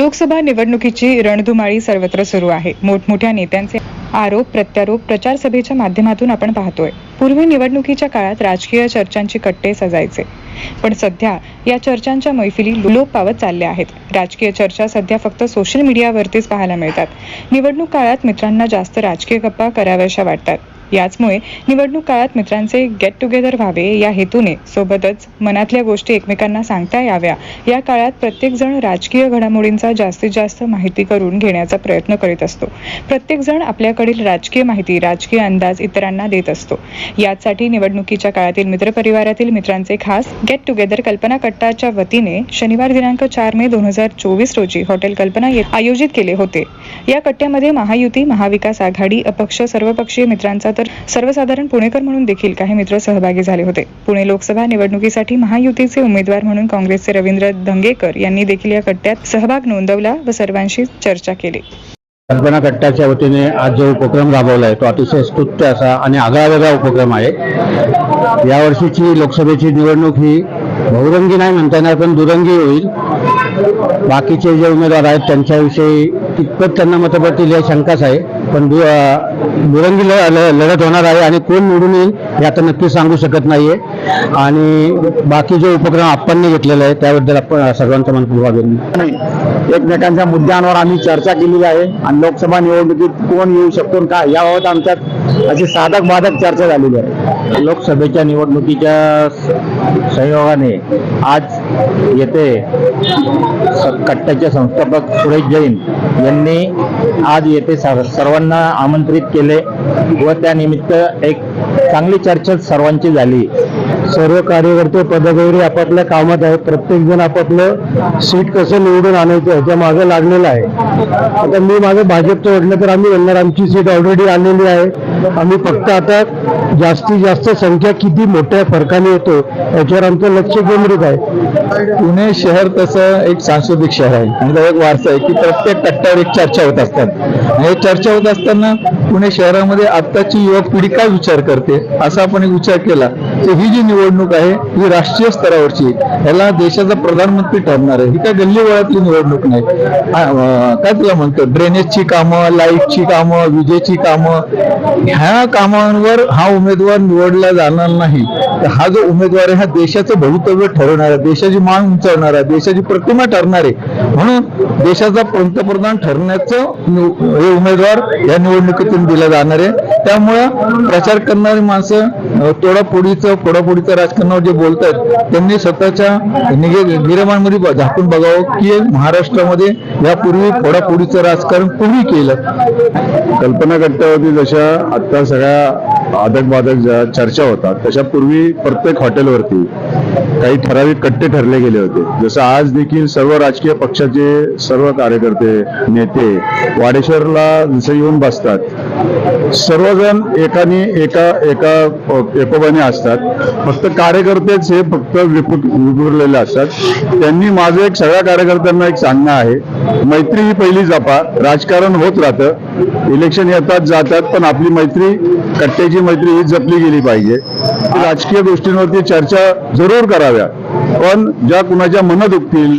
लोकसभा निवडणुकीची रणधुमाळी सर्वत्र सुरू आहे. मोठमोठ्या नेत्यांचे आरोप प्रत्यारोप प्रचार सभेच्या माध्यमातून आपण पाहतोय. पूर्वी निवडणुकीच्या काळात राजकीय चर्चांची कट्टे सजायचे. पण सध्या या चर्चांच्या मैफिली लोप पावत चालल्या आहेत. राजकीय चर्चा सध्या फक्त सोशल मीडियावरतीच पाहायला मिळतात. निवडणूक काळात मित्रांना जास्त राजकीय गप्पा कराव्याशा वाटतात. याचमुळे निवडणूक काळात मित्रांचे गेट टुगेदर व्हावे या हेतूने सोबतच मनातल्या गोष्टी एकमेकांना सांगता याव्या. या काळात प्रत्येक जण राजकीय घडामोडींचा जास्तीत जास्त माहिती करून घेण्याचा प्रयत्न करीत असतो. प्रत्येक जण आपल्याकडील राजकीय माहिती राजकीय अंदाज इतरांना देत असतो. याचसाठी निवडणुकीच्या काळातील मित्रपरिवारातील मित्रांचे खास गेट टुगेदर कल्पना कट्टाच्या वतीने शनिवार दिनांक चार मे दोन हजार चोवीस रोजी हॉटेल कल्पना आयोजित केले होते. या कट्ट्यामध्ये महायुती महाविकास आघाडी अपक्ष सर्वपक्षीय मित्रांचा तर सर्वसाधारण पुणेकर म्हणून देखील काही मित्र सहभागी झाले होते. पुणे लोकसभा निवडणुकीसाठी महायुतीचे उमेदवार म्हणून काँग्रेसचे रवींद्र धंगेकर यांनी देखील या कट्ट्यात सहभाग नोंदवला व सर्वांशी चर्चा केली. कल्पना कट्ट्याच्या वतीने आज जो उपक्रम राबवला आहे तो अतिशय स्तुत्य असा आणि आगळावेगळा उपक्रम आहे. यावर्षीची लोकसभेची निवडणूक ही बहुरंगी नाही म्हणता येणार पण दुरंगी होईल. बाकीचे जे उमेदवार आहेत त्यांच्याविषयी कितपत त्यांना मतं पडतील या शंकाच आहे. पण दुरंगी ल- लढत होणार आहे आणि कोण निवडून येईल हे आता नक्की सांगू शकत नाहीये. आणि बाकी जो उपक्रम आपण घेतलेला आहे त्याबद्दल आपण सर्वांचा मनपूर्वक अभिनंदन एकमेकांच्या मुद्द्यांवर आम्ही चर्चा केलेली आहे आणि लोकसभा निवडणुकीत कोण येऊ शकतो का याबाबत आमच्यात अशी साधक बाधक चर्चा झालेली आहे. लोकसभेच्या निवडणुकीच्या सहयोगाने आज येथे स- कट्ट्याचे संस्थापक सुरेश जैन यांनी आज येथे सर्वांना आमंत्रित केले व त्यानिमित्त एक चांगली चर्चा सर्वांची झाली. सर्व कार्यकर्ते पदगौरी आपापल्या कामात आहेत. प्रत्येक जण आपापलं सीट कसं निवडून आणायचं ह्याच्या मागे लागलेलं आहे. आता मी माझं भाजपचं म्हटलं तर आम्ही म्हणणार आमची सीट ऑलरेडी आलेली आहे. आम्ही फक्त आता जास्तीत जास्त संख्या किती मोठ्या फरकाने येतो याच्यावर आमचं लक्ष केंद्रित आहे. पुणे शहर तसं एक सांस्कृतिक शहर आहे. आणि तो एक वारसा आहे की प्रत्येक टप्प्यावर एक चर्चा होत असतात. आणि चर्चा होत असताना पुणे शहरामध्ये आत्ताची युवक पिढी काय विचार करते असा आपण एक विचार केला. तर ही जी निवडणूक आहे ही राष्ट्रीय स्तरावरची याला देशाचा प्रधानमंत्री ठरणार आहे. ही काय गल्ली वळातली निवडणूक नाही. काय तुला म्हणतो? ड्रेनेजची कामं लाईटची कामं विजेची कामं ह्या कामांवर हा उमेदवार निवडला जाणार नाही. तर हा जो उमेदवार आहे हा देशाचं भवितव्य ठरवणार आहे देशाची मान उंचावणार आहे देशाची प्रतिमा ठरणार आहे. म्हणून देशाचा पंतप्रधान ठरण्याचं हे उमेदवार या निवडणुकीतून दिला जाणार आहे. त्यामुळं प्रचार करणारी माणसं तोडाफोडीचं किंवा फोडाफोडीचं राजकारणावर जे बोलतात त्यांनी स्वतःच्या निगे गिरमांमध्ये झाकून बघावं की महाराष्ट्रामध्ये यापूर्वी फोडाफोडीचं राजकारण कोणी केलं? कल्पना कट्ट्यावरती जशा आता सगळ्या आदकबाधक ज्या चर्चा होतात तशा पूर्वी प्रत्येक हॉटेलवरती काही ठराविक कट्टे ठरले गेले होते. जसं आज देखील सर्व राजकीय पक्षाचे सर्व कार्यकर्ते नेते वाडेश्वरला जसं येऊन बसतात. सर्वजण एकाने एका एका एकोबाने असतात. फक्त कार्यकर्तेच हे फक्त विपुट विपुरलेले असतात. त्यांनी माझं एक सगळ्या कार्यकर्त्यांना एक सांगणं आहे. मैत्री ही पहिली जपा. राजकारण होत राहतं. इलेक्शन येतात जातात पण आपली मैत्री कट्ट्याची मैत्री ही जपली गेली पाहिजे. राजकीय गोष्टींवरती चर्चा जरूर कराव्या. पण ज्या कुणाच्या मन दुखतील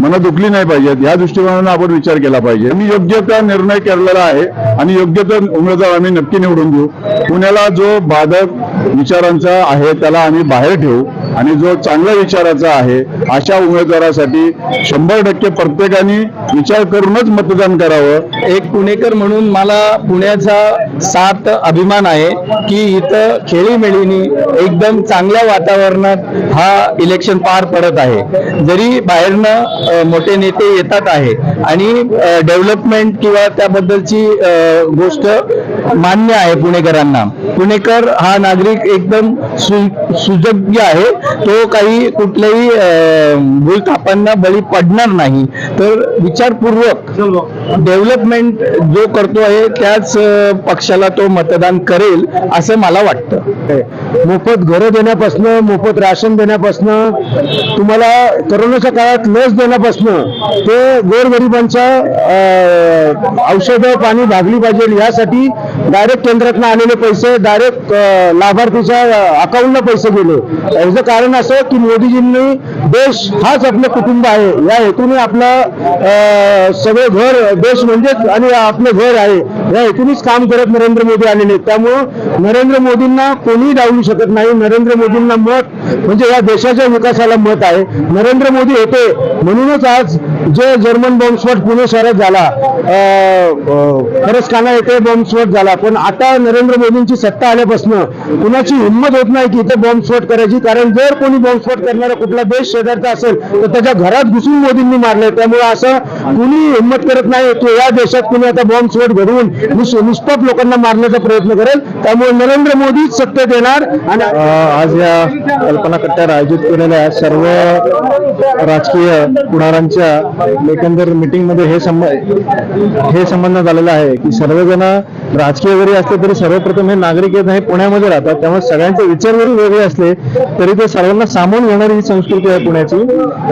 मनं दुखली नाही पाहिजेत या दृष्टिकोनानं आपण विचार केला पाहिजे. मी योग्य त्या निर्णय केलेला आहे आणि योग्य तो उमेदवार आम्ही नक्की निवडून देऊ. पुण्याला जो बाधक विचारांचा आहे त्याला आम्ही बाहेर ठेवू. आणि जो चांगल्या विचाराचा आहे अशा उमेदवारासाठी शंभर टक्के प्रत्येकाने विचार करूनच मतदान करावं. एक पुणेकर म्हणून मला पुण्याचा सात अभिमान आहे की इथं खेळीमेळीनी एकदम चांगल्या वातावरणात हा इलेक्शन पार पडत आहे. जरी बाहेरनं मोठे नेते येतात आहे आणि डेव्हलपमेंट किंवा त्याबद्दलची गोष्ट मान्य आहे पुणेकरांना. पुणेकर हा नागरिक एकदम सु- आहे. तो काही कुठल्याही भूलथापांना बळी पडणार नाही. तर विचारपूर्वक डेव्हलपमेंट जो करतो आहे त्याच पक्षाला तो मतदान करेल असं मला वाटतं. मोफत घरं देण्यापासून मोफत राशन देण्यापासून तुम्हाला करोनाच्या काळात लस देण्यापासून ते गोरगरिबांच्या अं, औषधं पाणी भागली पाहिजे यासाठी डायरेक्ट केंद्रातनं आलेले पैसे डायरेक्ट लाभार्थीच्या अकाउंटला पैसे गेले. याचं कारण असं की मोदीजींनी देश हाच आपलं कुटुंब आहे. या हेतूने आपलं सगळे घर देश म्हणजेच आणि आपलं घर आहे. या हेतूनच काम करत नरेंद्र मोदी आलेले आहेत. त्यामुळं नरेंद्र मोदींना कोणीही डावलू शकत नाही. नरेंद्र मोदींना मत म्हणजे या देशाच्या विकासाला मत आहे. नरेंद्र मोदी होते. म्हणूनच आज जे जर्मन बॉम्बस्फोट पुणे शहरात झाला खरंच येथे बॉम्बस्फोट झाला. पण आता नरेंद्र मोदींची सत्ता आल्यापासून कुणाची हिंमत होत नाही की इथे बॉम्बस्फोट करायची. कारण जर कोणी बॉम्बस्फोट करणारा कुठला देश शेजारचा असेल तर त्याच्या घरात घुसून मोदींनी मारलंय. त्यामुळे असं कुणी हिंमत करत नाही. की या देशात कुणी आता बॉम्बस्फोट घडवून निष्पाप लोकांना मारण्याचा प्रयत्न करेल. त्यामुळे नरेंद्र मोदीच सत्तेत येणार आणि आज या कल्पना कट्ट्यावर आयोजित केलेल्या सर्व राजकीय पुढारांच्या एकंदर मीटिंगमध्ये हे संबंध हे संबंध झालेलं आहे की सर्वजण राजकीय जरी असले तरी सर्वप्रथम हे नागरिक आहेत हे पुण्यामध्ये राहतात. त्यामुळे सगळ्यांचे विचार जरी वेगळे असले तरी ते सर्वांना सामावून घेणारी ही संस्कृती आहे पुण्याची.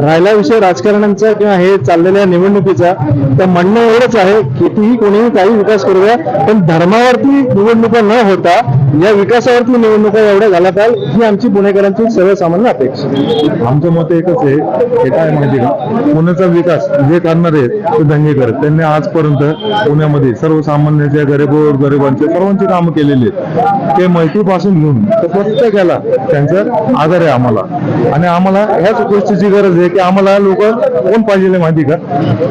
राहिला विषय राजकारण्यांचा किंवा हे चाललेल्या निवडणुकीचा तर म्हणणं एवढंच आहे कितीही कोणीही काही विकास करू द्या पण धर्मावरती निवडणुका न होता या विकासावरती निवडणुका एवढ्या झाल्या पाहिजे ही आमची पुणेकरांची सर्वसामान्य अपेक्षा आमचं मत एकच आहे हे काय माहिती का? पुण्याचा विकास जे करणार आहेत ते दंगेकर त्यांनी आजपर्यंत पुण्यामध्ये सर्वसामान्यांच्या गरीब गरिबांचे सर्वांची कामं केलेली आहेत. ते माहितीपासून घेऊन तर प्रत्येकाला त्यांचा आधार आहे आम्हाला. आणि आम्हाला ह्याच गोष्टीची गरज आहे की आम्हाला लोक कोण पाहिजे माहिती का?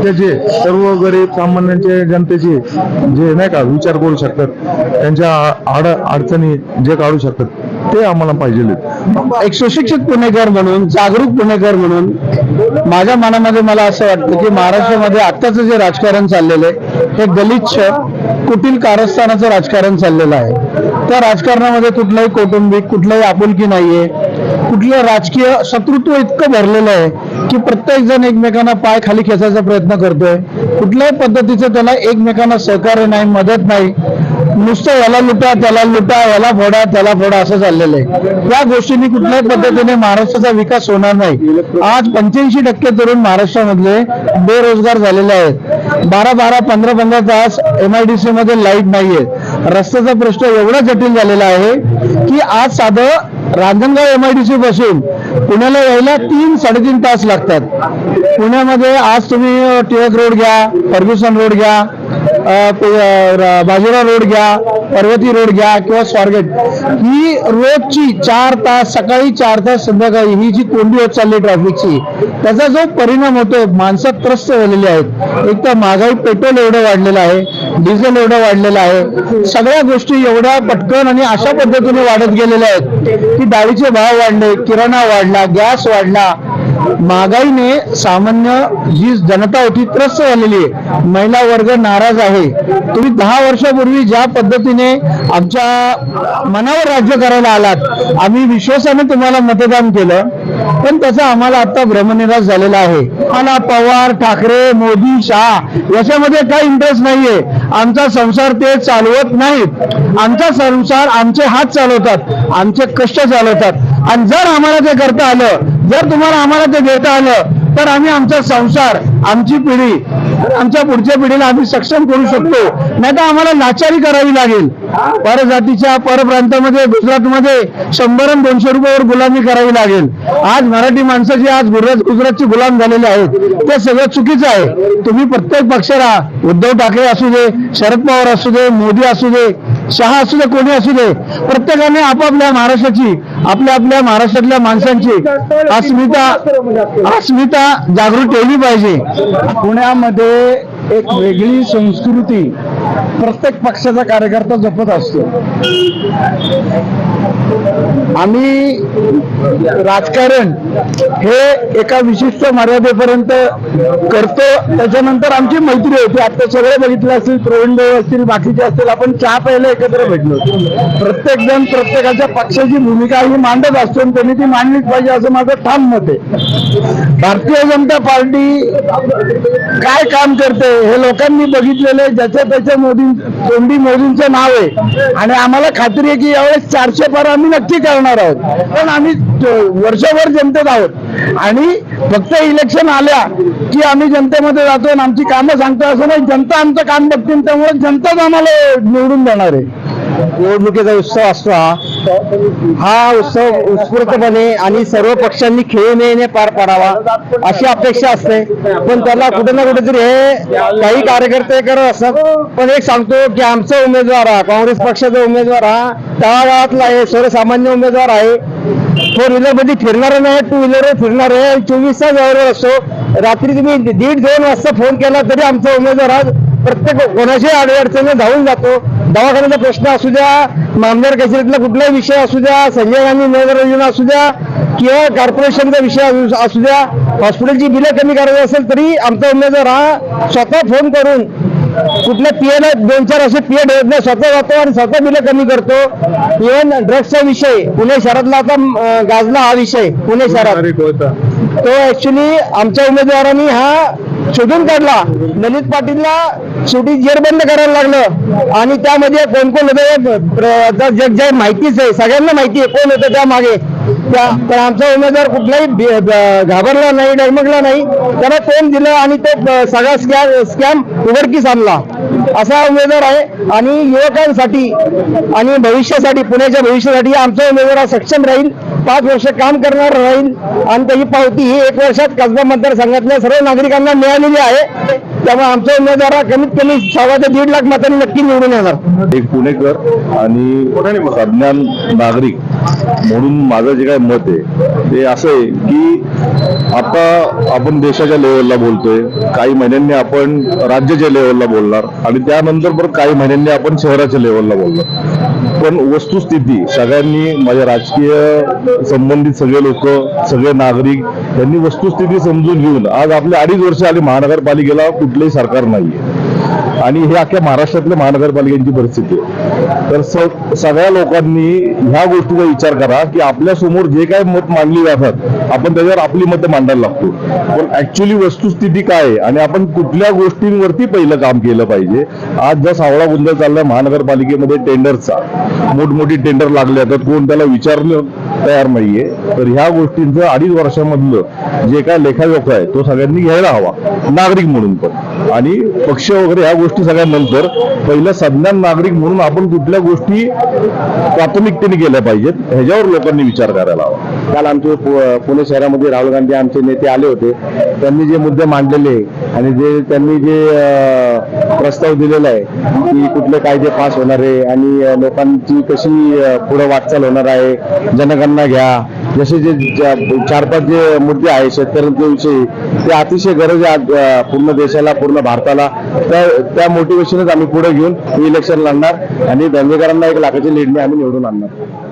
ते जे सर्व गरीब सामान्यांचे जनतेचे जे नाही का विचार करू शकतात त्यांच्या आड अडचणी जे काढू शकतात ते आम्हाला पाहिजे एक सुशिक्षित पुणेकर म्हणून जागरूक पुणेकर म्हणून माझ्या मनामध्ये मला असं वाटतं की महाराष्ट्रामध्ये आत्ताचं जे राजकारण चाललेलं आहे हे गलिच्छ कुटील कारस्थानाचं राजकारण चाललेलं आहे. त्या राजकारणामध्ये कुठलंही कौटुंबिक कुठलंही आपुलकी नाहीये. कुठलं राजकीय शत्रुत्व इतकं भरलेलं आहे की प्रत्येक जण एकमेकांना पाय खाली खेचायचा प्रयत्न करतोय. कुठल्याही पद्धतीचं त्याला एकमेकांना सहकार्य नाही मदत नाही. नुसतं याला लुटा त्याला लुटा याला फोडा त्याला फोडा असं चाललेलं आहे. या गोष्टींनी कुठल्याही पद्धतीने महाराष्ट्राचा विकास होणार नाही. आज पंच्याऐंशी टक्के तरुण महाराष्ट्रामधले बेरोजगार झालेले आहेत. बारा बारा पंधरा पंधरा तास एमआयडीसी मध्ये लाइट नाहीये. रस्त्याचा प्रश्न एवढा जटिल झालेला आहे की आज साधं रांजणगाव एमआयडीसी बसून पुण्याला यायला तीन साडेतीन तास लागतात. पुण्यामध्ये आज तुम्ही टिळक रोड घ्या फर्ग्युसन रोड घ्या बाजीराव रोड घ्या पर्वती रोड घ्या किंवा स्वारगेट. ही रोजची चार तास सकाळी चार तास संध्याकाळी ही जी कोंडी होत चालली ट्रॅफिकची त्याचा जो परिणाम होतो माणसं त्रस्त झालेली आहेत. एक तर महागाई पेट्रोल एवढं वाढलेलं आहे डिझेल एवढं वाढलेलं आहे. सगळ्या गोष्टी एवढ्या पटकन आणि अशा पद्धतीने वाढत गेलेल्या आहेत. की डाळीचे भाव वाढले किराणा वाढला गॅस वाढला महागाईने सामान्य जी जनता होती त्रस्त झालेली आहे. महिला वर्ग नाराज आहे. तुम्ही दहा वर्षापूर्वी ज्या पद्धतीने आमच्या मनावर राज्य करायला आलात आम्ही विश्वासाने तुम्हाला मतदान केलं पण त्याचा आम्हाला आता भ्रमनिराश झालेला आहे. मला पवार ठाकरे मोदी शाह याच्यामध्ये काही इंटरेस्ट नाहीये. आमचा संसार ते चालवत नाहीत. आमचा संसार आमचे हात चालवतात आमचे कष्ट चालवतात. आणि जर आम्हाला ते करता आलं जर तुम्हाला आम्हाला ते देता आलं तर आम्ही आमचा संसार आमची पिढी आमच्या पुढच्या पिढीला आम्ही सक्षम करू शकतो. नाही तर आम्हाला लाचारी करावी लागेल. परजातीच्या परप्रांतामध्ये गुजरातमध्ये शंभर दोनशे रुपयावर गुलामी करावी लागेल. आज मराठी माणसं जी आज गुजरात गुजरातची गुलाम झालेले आहेत. ते सगळं चुकीचं आहे. तुम्ही प्रत्येक पक्षाला उद्धव ठाकरे असू दे शरद पवार असू दे मोदी असू दे शहा असू दे कोणी असू दे प्रत्येकाने आपापल्या महाराष्ट्राची आपल्या आपल्या महाराष्ट्रातल्या माणसांची अस्मिता अस्मिता जागृत ठेवली पाहिजे. पुण्यामध्ये एक वेगळी संस्कृती प्रत्येक पक्षाचा कार्यकर्ता जपत असतो. आम्ही राजकारण हे एका विशिष्ट मर्यादेपर्यंत करतो. त्याच्यानंतर आमची मैत्री होती. आता सगळे बघितले असतील प्रवीण असतील बाकीचे असतील आपण चहा प्यायला एकत्र भेटलो प्रत्येक जण प्रत्येकाच्या पक्षाची भूमिका ही मांडत असतो आणि त्यांनी ती मांडलीच पाहिजे असं माझं ठाम मत आहे. भारतीय जनता पार्टी काय काम करते हे लोकांनी बघितलेले ज्याच्या त्याच्या मोदी तोंडी मोदींचं नाव आहे. आणि आम्हाला खात्री आहे की यावेळेस चारशे पार आम्ही नक्की करणार आहोत. पण आम्ही वर्षभर जनतेत आहोत. आणि फक्त इलेक्शन आल्या की आम्ही जनतेमध्ये जातो आणि आमची कामं सांगतो. असं नाही जनता आमचं काम बघतील त्यामुळे जनताच आम्हाला निवडून देणार आहे. निवडणुकीचा उत्सव असतो हा हा उत्सव उत्स्फूर्तपणे आणि सर्व पक्षांनी खेळीमेळीने पार पाडावा अशी अपेक्षा असते. पण त्याला कुठे ना कुठेतरी हे काही कार्यकर्ते करत असतात. पण एक सांगतो की आमचा उमेदवार हा काँग्रेस पक्षाचा उमेदवार हा तळागाळातला आहे सर्वसामान्य उमेदवार आहे. फोर व्हीलरमध्ये फिरणार नाही टू व्हीलरवर फिरणार आहे. चोवीस तास असतो. रात्री तुम्ही दीड दोन वाजता फोन केला तरी आमचा उमेदवार आज प्रत्येक कोणाच्याही अडचणीने धावून जातो. दवाखान्याचा प्रश्न असू द्या मामदार कचेरीतला कुठलाही विषय असू द्या संजय गांधी नगर योजना असू द्या किंवा कॉर्पोरेशनचा विषय असू- द्या हॉस्पिटलची बिलं कमी करायची असेल तरी आमचा उमेदवार हा स्वतः फोन करून कुठल्या पीएला दोन चार असे पीए नाही स्वतः जातो आणि स्वतः बिलं कमी करतो. इव्हन ड्रग्सचा विषय पुणे शहरातला आता गाजला हा विषय पुणे शहरात. तो ऍक्च्युली आमच्या उमेदवारांनी हा शोधून काढला. ललित पाटीलला शेवटी जेरबंद करायला लागलं. आणि त्यामध्ये कोण कोण होते? जग जे माहितीच आहे सगळ्यांना माहिती आहे कोण होतं त्या मागे त्या पण आमचा उमेदवार कुठलाही घाबरला नाही डगमगला नाही. त्याला तोंड दिलं आणि तो सगळा स्कॅम स्कॅम उघडकीस आणला. असा उमेदवार आहे. आणि युवकांसाठी आणि भविष्यासाठी पुण्याच्या भविष्यासाठी आमचा उमेदवार हा सक्षम राहील. पाच वर्ष काम करणार राहील. आणि त्याची पावती ही एक वर्षात कसबा मतदारसंघातल्या सर्व नागरिकांना मिळालेली आहे. त्यामुळे आमचा उमेदवार कमीत कमी सव्वा ते दीड लाख मतांनी नक्की निवडून येणार. एक पुणेकर आणि सज्ञान नागरिक म्हणून माझं जे काय मत आहे ते असं आहे की आता आपण देशाच्या लेवलला बोलतोय. काही महिन्यांनी आपण राज्याच्या लेवलला बोलणार आणि त्यानंतर बरोबर काही महिन्यांनी आपण शहराच्या लेवलला बोलणार. पण वस्तुस्थिती सगळ्यांनी माझ्या राजकीय संबंधित सगळे लोक सगळे नागरिक यांनी वस्तुस्थिती समजून घेऊन आज आपले अडीच वर्ष आले महानगरपालिकेला कुठलंही सरकार नाहीये. आणि हे अख्ख्या महाराष्ट्रातल्या महानगरपालिकेची परिस्थिती आहे. तर सगळ्या लोकांनी ह्या गोष्टीचा विचार करा की आपल्यासमोर जे काय मत मांडली जातात आपण त्याच्यावर आपली मतं मांडायला लागतो. पण ऍक्च्युली वस्तुस्थिती काय आहे? आणि आपण कुठल्या गोष्टींवरती पहिलं काम केलं पाहिजे? आज जर सावळा गोंधळ चाललाय महानगरपालिकेमध्ये टेंडरचा मोठमोठी टेंडर लागले तर कोण त्याला विचारलं तयार नाहीये. तर ह्या गोष्टींचं अडीच वर्षामधलं जे काय लेखाजोखा आहे तो सगळ्यांनी घ्यायला हवा. नागरिक म्हणून पण. आणि पक्ष वगैरे ह्या गोष्टी सगळ्यानंतर पहिलं संज्ञान नागरिक म्हणून आपण कुठल्या गोष्टी प्राथमिकतेने केल्या पाहिजेत ह्याच्यावर लोकांनी विचार करायला हवा. काल आमचे पुणे शहरामध्ये राहुल गांधी आमचे नेते आले होते. त्यांनी जे मुद्दे मांडलेले आणि जे त्यांनी जे प्रस्ताव दिलेला आहे की कुठले कायदे पास होणार आहे आणि लोकांची कशी पुढे वाटचाल होणार आहे जनगणना घ्या. जसे जे चार पाच जे मुद्दे आहे शेतकऱ्यांच्याविषयी ते अतिशय गरज आहे पूर्ण देशाला पूर्ण भारताला. त्या त्या मोटिवेशनच आम्ही पुढे घेऊन इलेक्शन लढणार आणि धंदेकरांना एक लाखाची लीडने आम्ही निवडून आणणार.